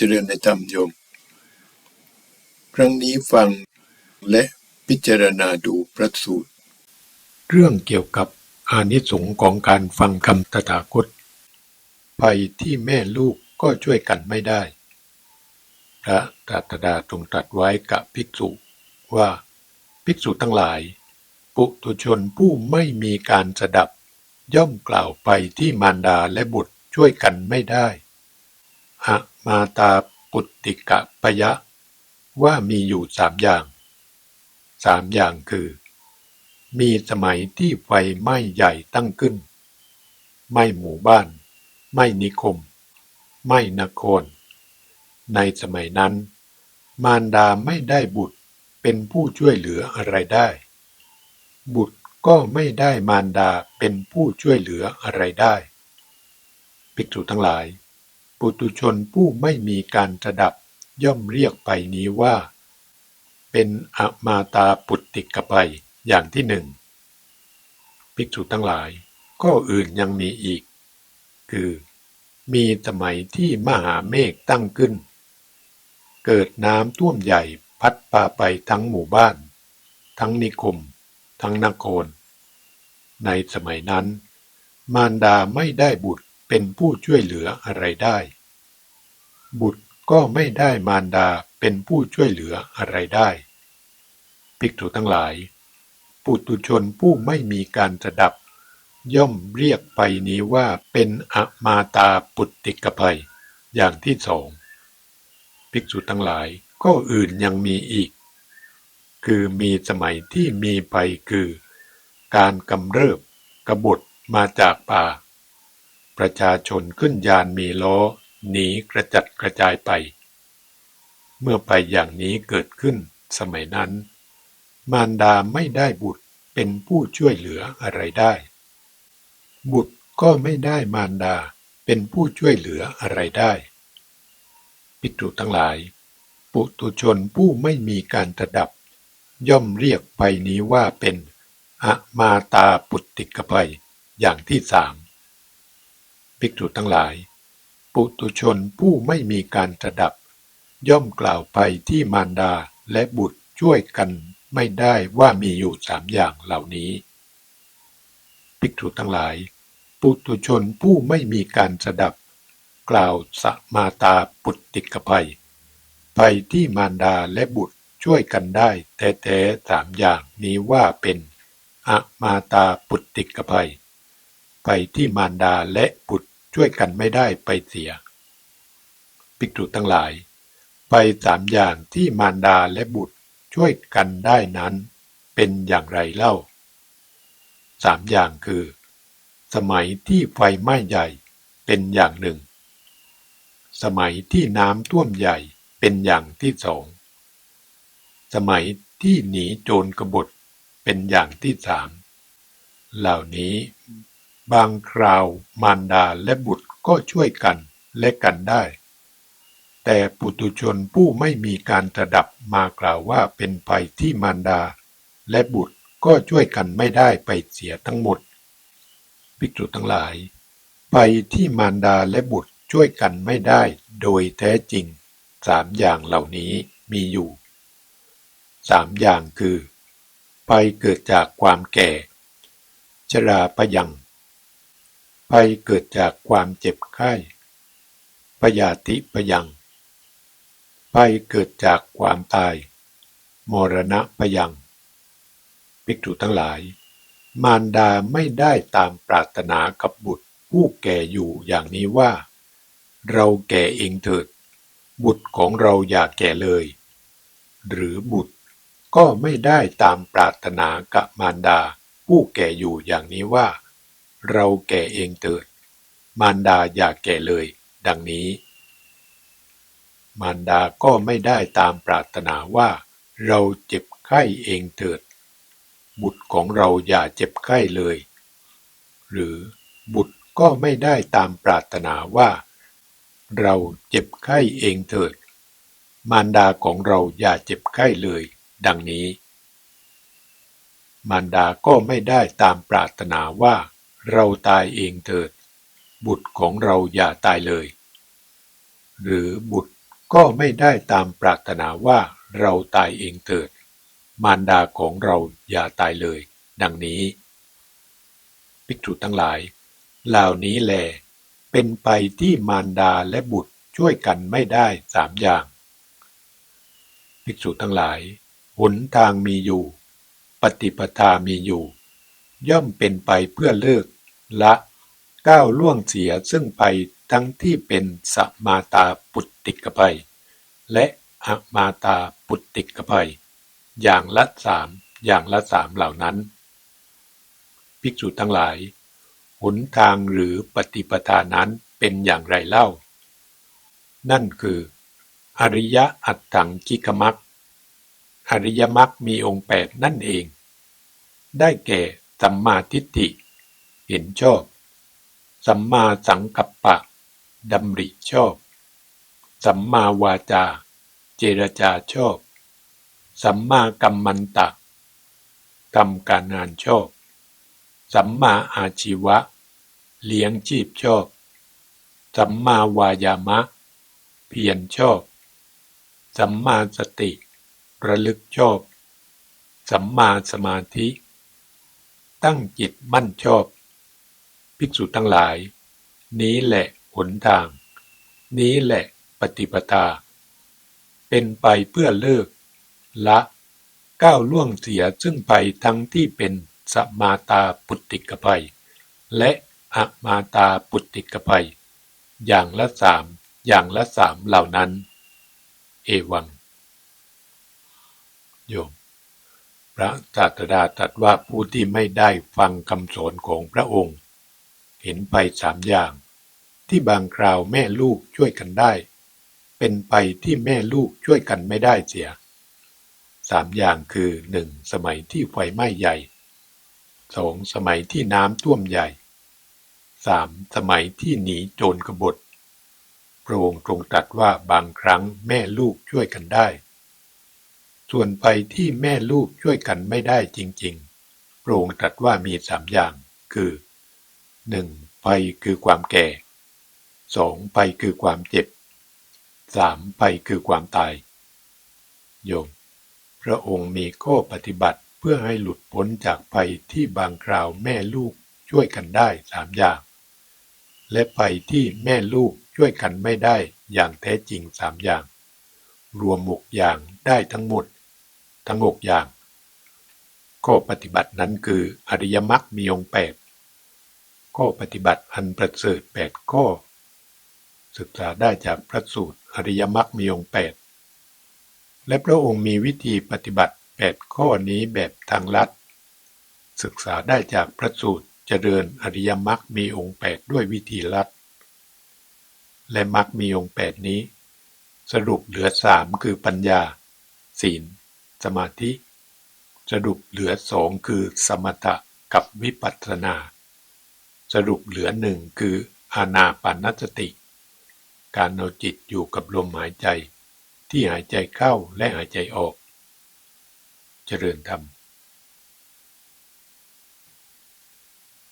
เจริญในธรรมโยม ครั้งนี้ฟังและพิจารณาดูพระสูตร เรื่องเกี่ยวกับอานิสงส์ของการฟังคำตถาคต ภัยที่แม่ลูกก็ช่วยกันไม่ได้ พระตรัสดาทรงตรัสไว้กับภิกษุว่าภิกษุทั้งหลาย ปุถุชนผู้ไม่มีการสดับ ย่อมกล่าวไปที่มารดาและบุตรช่วยกันไม่ได้ อะมาตาปุตติกะปยะ ว่ามีอยู่สามอย่าง สามอย่างคือ มีสมัยที่ไฟไหม้ใหญ่ตั้งขึ้น ไม่หมู่บ้าน ไม่นิคม ไม่นคร ในสมัยนั้น มารดาไม่ได้บุตรเป็นผู้ช่วยเหลืออะไรได้ บุตรก็ไม่ได้มารดาเป็นผู้ช่วยเหลืออะไรได้ ภิกษุทั้งหลาย ปุตุชนผู้ไม่มีการสดับ ย่อมเรียกไปนี้ว่า เป็นอมาตาปุตติกภัยอย่างที่หนึ่งภิกษุทั้งหลาย ก็อื่นยังมีอีก คือ มีสมัยที่มหาเมฆตั้งขึ้น เกิดน้ำท่วมใหญ่พัดพาไปทั้งหมู่บ้าน ทั้งนิคม ทั้งนครในสมัยนั้น มารดาไม่ได้บุตร เป็นผู้ช่วยเหลืออะไรได้ บุตรก็ไม่ได้มารดาเป็นผู้ช่วยเหลืออะไรได้ ภิกษุทั้งหลาย ปุตุชนผู้ไม่มีการสดับ ย่อมเรียกไปนี้ว่าเป็นอมาตาปุตติกภัย อย่างที่สอง ภิกษุทั้งหลายก็อื่นยังมีอีก คือมีสมัยที่มีภัยคือ การกำเริบกบฏมาจากป่า ประชาชนขึ้นยานมีล้อหนีกระจัดกระจายไป เมื่อไปอย่างนี้เกิดขึ้นสมัยนั้น มารดาไม่ได้บุตรเป็นผู้ช่วยเหลืออะไรได้ บุตรก็ไม่ได้มารดาเป็นผู้ช่วยเหลืออะไรได้ภิกษุทั้งหลาย ปุตุชนผู้ไม่มีการตระดับ ย่อมเรียกไปนี้ว่าเป็นอมาตาปุตติกภัยอย่างที่สาม ภิกษุทั้งหลาย ปุตุชนผู้ไม่มีการตระดับ ย่อมกล่าวไปที่มารดาและบุตรช่วยกันไม่ได้ว่ามีอยู่สามอย่างเหล่านี้ ภิกษุทั้งหลาย ปุตุชนผู้ไม่มีการสดับ กล่าวสมาตาปุตติกภัยไปที่มารดาและบุตรช่วยกันได้แท้ๆสามอย่างนี้ว่าเป็นอมาตาปุตติกภัย ไปที่มารดาและบุตรช่วยกันไม่ได้ไปเสีย ภิกษุทั้งหลาย ไปสามอย่างที่มารดาและบุตรช่วยกันได้นั้น เป็นอย่างไรเล่าสามอย่างคือ สมัยที่ไฟไหม้ใหญ่เป็นอย่างหนึ่ง สมัยที่น้ำท่วมใหญ่เป็นอย่างที่สอง สมัยที่หนีโจรกบฏเป็นอย่างที่สาม เหล่านี้ บางคราวมารดาและบุตรก็ช่วยกันและกันได้ แต่ปุตุชนผู้ไม่มีการตระดับมากล่าวว่าเป็นภัยที่มารดา และบุตรก็ช่วยกันไม่ได้ไปเสียทั้งหมด ภิกษุทั้งหลายไปที่มารดาและบุตรช่วยกันไม่ได้โดยแท้จริงสามอย่างเหล่านี้มีอยู่สามอย่างคือไปเกิดจากความแก่ ชราพยัง ไปเกิดจากความเจ็บไข้ พยาธิพยังไปเกิดจากความตาย มรณะพยัง ภิกษุทั้งหลาย มารดาไม่ได้ตามปรารถนากับบุตรผู้แก่อยู่อย่างนี้ว่า เราแก่เองเถิด บุตรของเราอย่าแก่เลย หรือบุตรก็ไม่ได้ตามปรารถนากับมารดาผู้แก่อยู่อย่างนี้ว่า เราแก่เองเถิด มารดาอย่าแก่เลย ดังนี้ มารดาก็ไม่ได้ตามปรารถนาว่า เราเจ็บไข้เองเถิด บุตรของเราอย่าเจ็บไข้เลย หรือบุตรก็ไม่ได้ตามปรารถนาว่า เราเจ็บไข้เองเถิด มารดาของเราอย่าเจ็บไข้เลย ดังนี้ มารดาก็ไม่ได้ตามปรารถนาว่า เราตายเองเถิด บุตรของเราอย่าตายเลย หรือบุตรก็ไม่ได้ตามปรารถนาว่าเราตายเองเถิด มารดาของเราอย่าตายเลย ดังนี้ภิกษุทั้งหลาย เหล่านี้แล เป็นไปที่มารดาและบุตรช่วยกันไม่ได้สามอย่าง ภิกษุทั้งหลายหนทางมีอยู่ ปฏิปทามีอยู่ ย่อมเป็นไปเพื่อเลิก ละก้าวล่วงเสียซึ่งไปทั้งที่เป็นสมาตาปุตติกภัย และอมาตาปุตติกภัย อย่างละสามอย่างละสามเหล่านั้น ภิกษุทั้งหลาย หนทางหรือปฏิปทานั้นเป็นอย่างไรเล่า นั่นคือ อริยอัตถังกิกมักอริยมรรคมีองค์แปดนั่นเอง ได้แก่สัมมาทิฏฐิ เห็นชอบ สัมมาสังกัปปะดำริชอบ สัมมาวาจา เจรจาชอบ สัมมากัมมันตะทำการงานชอบ สัมมาอาชีวะ เลี้ยงชีพชอบ สัมมาวายามะ เพียรชอบ สัมมาสติ ระลึกชอบ สัมมาสมาธิ ตั้งจิตมั่นชอบ ภิกษุทั้งหลาย นี้แหละหนทาง นี้แหละปฏิปทา เป็นไปเพื่อเลิก ละก้าวล่วงเสียซึ่งไปทั้งที่เป็นสมาตาปุตติกภัย และอมาตาปุตติกภัย อย่างละสามอย่างละสามเหล่านั้น เอวัง โยม พระศาสดาตรัสว่าผู้ที่ไม่ได้ฟังคำสอนของพระองค์ เห็นไปสามอย่าง ที่บางคราวแม่ลูกช่วยกันได้ เป็นไปที่แม่ลูกช่วยกันไม่ได้เสียสามอย่างคือหนึ่งสมัยที่ไฟไหม้ใหญ่สองสมัยที่น้ำท่วมใหญ่สามสมัยที่หนีโจรกบฏพระองค์ทรงตรัสว่าบางครั้งแม่ลูกช่วยกันได้ ส่วนไปที่แม่ลูกช่วยกันไม่ได้จริงๆ พระองค์ตรัสว่ามีสามอย่าง คือ หนึ่งไปคือความแก่สองไปคือความเจ็บสามไปคือความตาย โยม พระองค์มีข้อปฏิบัติเพื่อให้หลุดพ้นจากภัยที่บางคราวแม่ลูกช่วยกันได้สามอย่าง และภัยที่แม่ลูกช่วยกันไม่ได้อย่างแท้จริงสามอย่าง รวมหกอย่างได้ทั้งหมด ทั้งหกอย่างข้อปฏิบัตินั้นคืออริยมรรคมีองค์แปด ข้อปฏิบัติอันประเสริฐแปดข้อ ศึกษาได้จากพระสูตรอริยมรรคมีองค์แปดและพระองค์มีวิธีปฏิบัติแปดข้อนี้แบบทางลัด ศึกษาได้จากพระสูตรเจริญอริยมรรคมีองค์แปดด้วยวิธีลัด และมรรคมีองค์แปดนี้ สรุปเหลือสามคือปัญญา ศีล สมาธิ สรุปเหลือสองคือสมถะกับวิปัสสนา สรุปเหลือหนึ่งคืออานาปานสติ การเอาจิตอยู่กับลมหายใจที่หายใจเข้าและหายใจออก เจริญธรรม